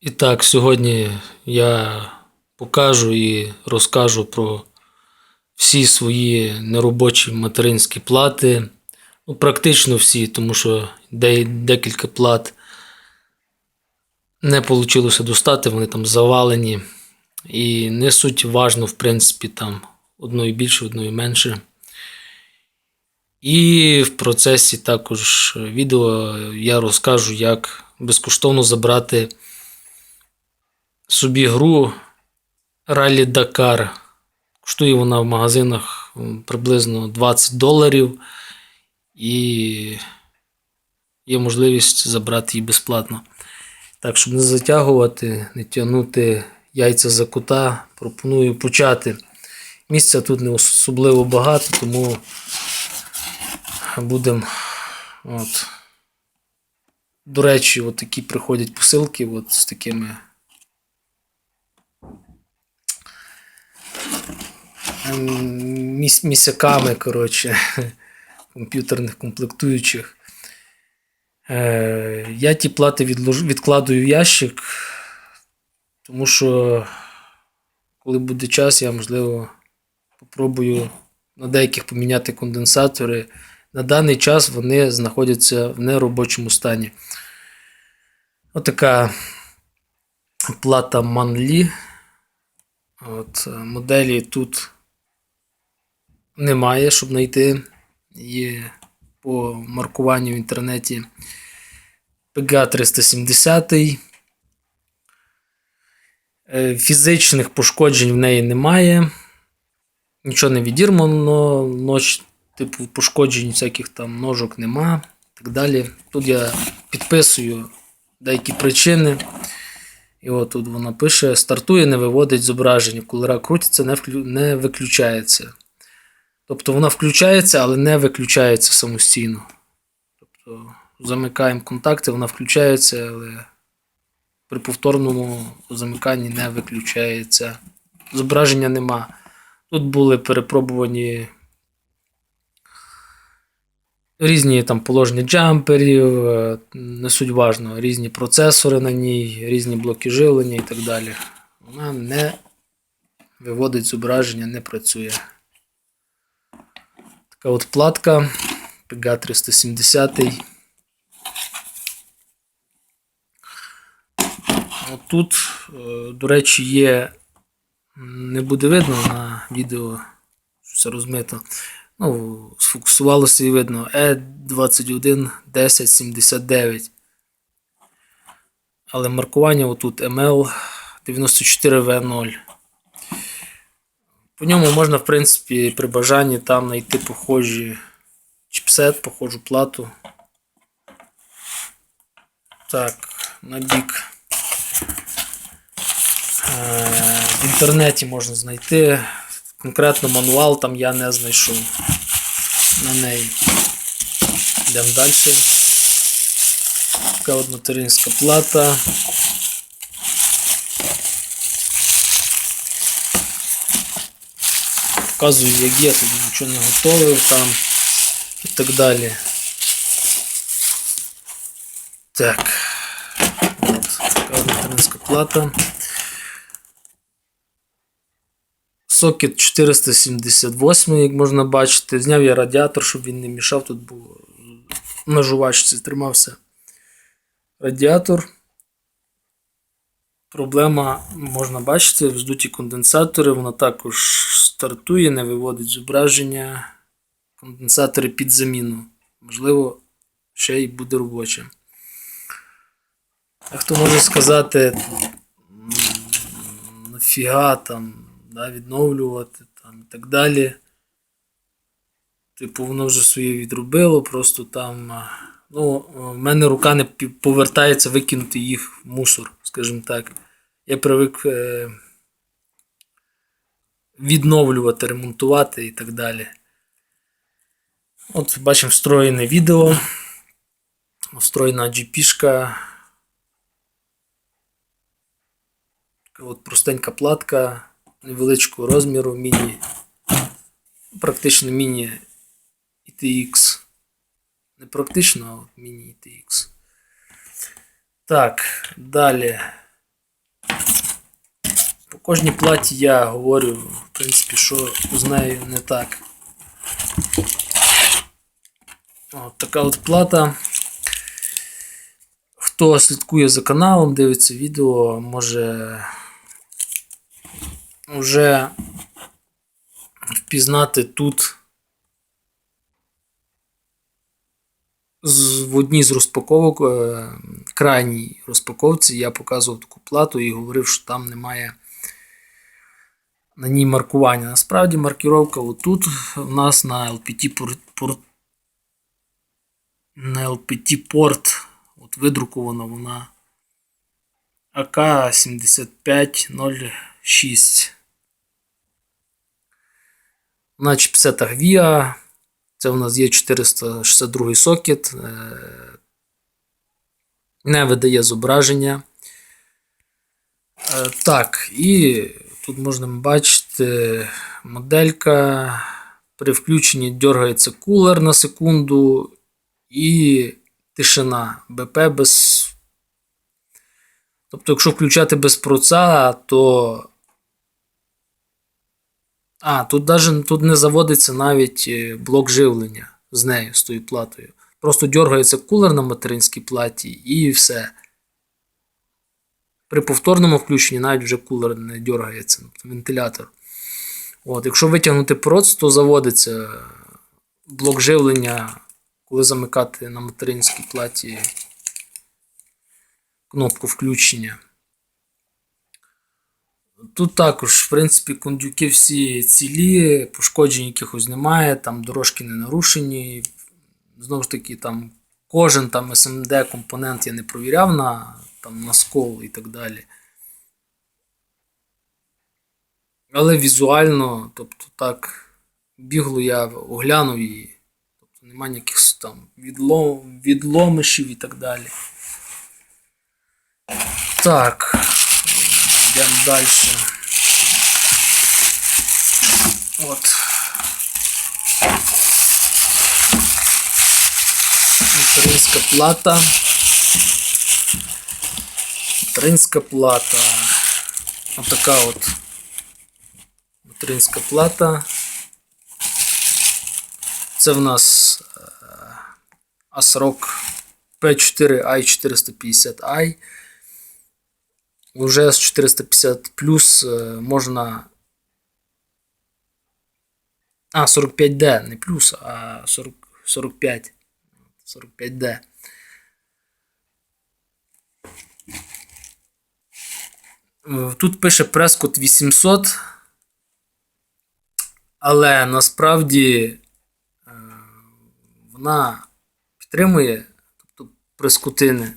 І так, сьогодні я покажу і розкажу про всі свої неробочі материнські плати. Ну, практично всі, тому що декілька плат не вийшло достати, вони там завалені. І не суть важно, в принципі, там одної більше, одної менше. І в процесі також відео я розкажу, як безкоштовно забрати собі гру Rally Dakar. Коштує вона в магазинах приблизно 20 доларів. І є можливість забрати її безплатно. Так, щоб не затягувати, не тягнути яйця за кута, пропоную почати. Місця тут не особливо багато, тому будемо. До речі, от такі приходять посилки от з такими. Місяками, коротше, комп'ютерних комплектуючих. Е, я ті плати відкладую в ящик, тому що коли буде час, я можливо попробую на деяких поміняти конденсатори. На даний час вони знаходяться в неробочому стані. Отака плата Манлі. От, моделі тут немає, щоб знайти. Є по маркуванню в інтернеті PGA 370. Е, Фізичних пошкоджень в неї немає. Нічого не відірвано, ноч, типу пошкоджень всяких там ножок нема. і Так далі. Тут я підписую деякі причини. І от тут вона пише: стартує, не виводить зображення. Коли крутиться, не, вклю... не виключається. Тобто вона включається, але не виключається самостійно. Тобто замикаємо контакти, вона включається, але при повторному замиканні не виключається. Зображення нема. Тут були перепробувані різні там положення джамперів, е, не суть важно, різні процесори на ній, різні блоки живлення і так далі. Вона не виводить зображення, не працює. Така от платка PGA 370. От тут, е, до речі, є, не буде видно на відео, що все розмито. Ну, сфокусувалося і видно Е E21 1079. Але маркування отут ML 94V0. По ньому можна, в принципі, при бажанні там знайти похожі чіпсет, похожу плату. Так, на бік. Е, В інтернеті можна знайти. Конкретно мануал там я не знайшов на неї. Йдемо далі. Така от материнська плата. Показую, як є, тут нічого не готовив там і так далі. Так. От, така материнська плата. Сокет 478, як можна бачити. Зняв я радіатор, щоб він не мішав. Тут був на жувачці тримався радіатор. Проблема, можна бачити, вздуті конденсатори, вона також стартує, не виводить зображення. Конденсатори під заміну. Можливо, ще й буде робоче. А хто може сказати, нафіга там да, відновлювати там, і так далі. Типу, воно вже своє відробило, просто там. Ну, в мене рука не повертається викинути їх в мусор, скажімо так. Я привик е, відновлювати, ремонтувати і так далі. От бачимо встроєне відео. Встроєна GP-шка. От простенька платка невеличкого розміру, міні, практично міні ITX. Не практично, а міні ITX. Так, далі. Кожній платі я говорю, в принципі, що з нею не так. От така от плата. Хто слідкує за каналом, дивиться відео, може вже впізнати тут в одній з розпаковок, е, крайній розпаковці, я показував таку плату і говорив, що там немає на ній маркування. Насправді маркіровка отут у нас на LPT порт, порт на LPT порт от видрукована вона АК 7506. На чіпсетах VIA. Це у нас є 462 сокет. е, Не видає зображення. Е, Так, і тут можна бачити моделька. При включенні дергається кулер на секунду і тишина. БП без. Тобто, якщо включати без проца, то. А, тут даже тут не заводиться навіть е, блок живлення з нею, з тою платою. Просто дергається кулер на материнській платі і все. При повторному включенні навіть вже кулер не дергається, тобто вентилятор. От, якщо витягнути проц, то заводиться блок живлення, коли замикати на материнській платі кнопку включення. Тут також, в принципі, кондюки всі цілі, пошкоджень якихось немає, там дорожки не нарушені. Знову ж таки, там кожен там SMD компонент я не провіряв на, там, на скол і так далі. Але візуально, тобто так, бігло я оглянув її. Тобто немає ніяких там відлом, відломишів і так далі. Так. Йдемо далі. От. Материнська плата. Материнська плата. Отака от материнська плата. Це в нас ASRock P4i450i. Уже з 450 плюс е, можна. А, 45D, не плюс, а 40, 45. 45D. Тут пише Prescott 800. Але насправді е, вона підтримує тобто прескутини.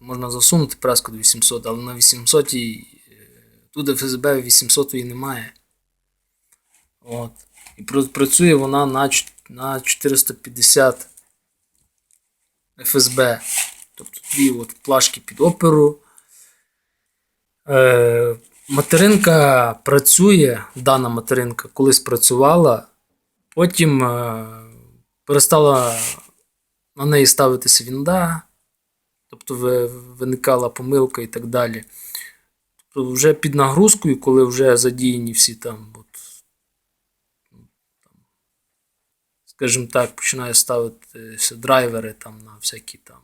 Можна засунути Prescott 800, але на 800 е, тут ФСБ 800 немає. От. І працює вона на, на 450 ФСБ. Тобто дві от плашки під оперу. Е, материнка працює, дана материнка колись працювала, потім е, перестала на неї ставитися вінда, тобто виникала помилка і так далі. Тобто вже під нагрузкою, коли вже задіяні всі там, скажімо так, починає ставитися драйвери там на всякі там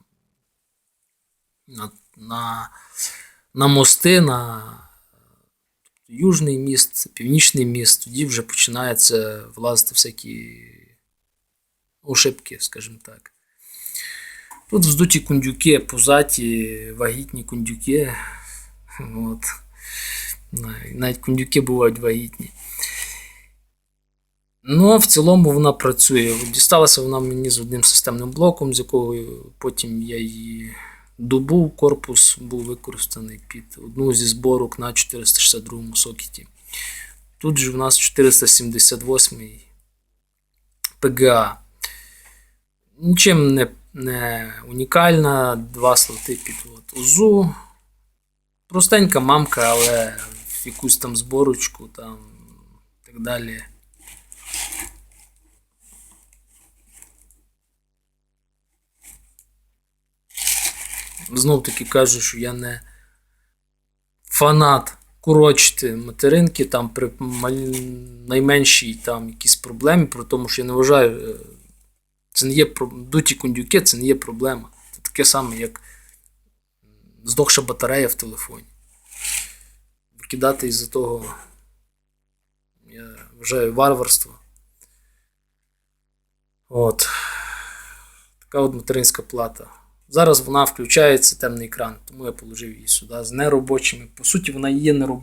на, на, на мости, на тобто, Южний міст, Північний міст, тоді вже починається влазити всякі ошибки, скажімо так. Тут вздуті кундюки, пузаті, вагітні кундюки. От. Навіть кундюки бувають вагітні. Ну, в цілому вона працює. Дісталася вона мені з одним системним блоком, з якого потім я її добув. Корпус був використаний під одну зі зборок на 462 сокеті. Тут же в нас 478 PGA. Нічим не, не унікальна, два слоти під от, УЗУ. Простенька мамка, але якусь там зборочку там так далі. Знов таки кажу, що я не фанат курочити материнки там при найменшій там якісь проблемі, про тому що я не вважаю, е, це не є дуті кондюки, це не є проблема. Це таке саме, як здохша батарея в телефоні. Викидати із-за того, я вважаю варварство. От. Така от материнська плата. Зараз вона включається темний екран, тому я положив її сюди з неробочими. По суті, вона є неробочою.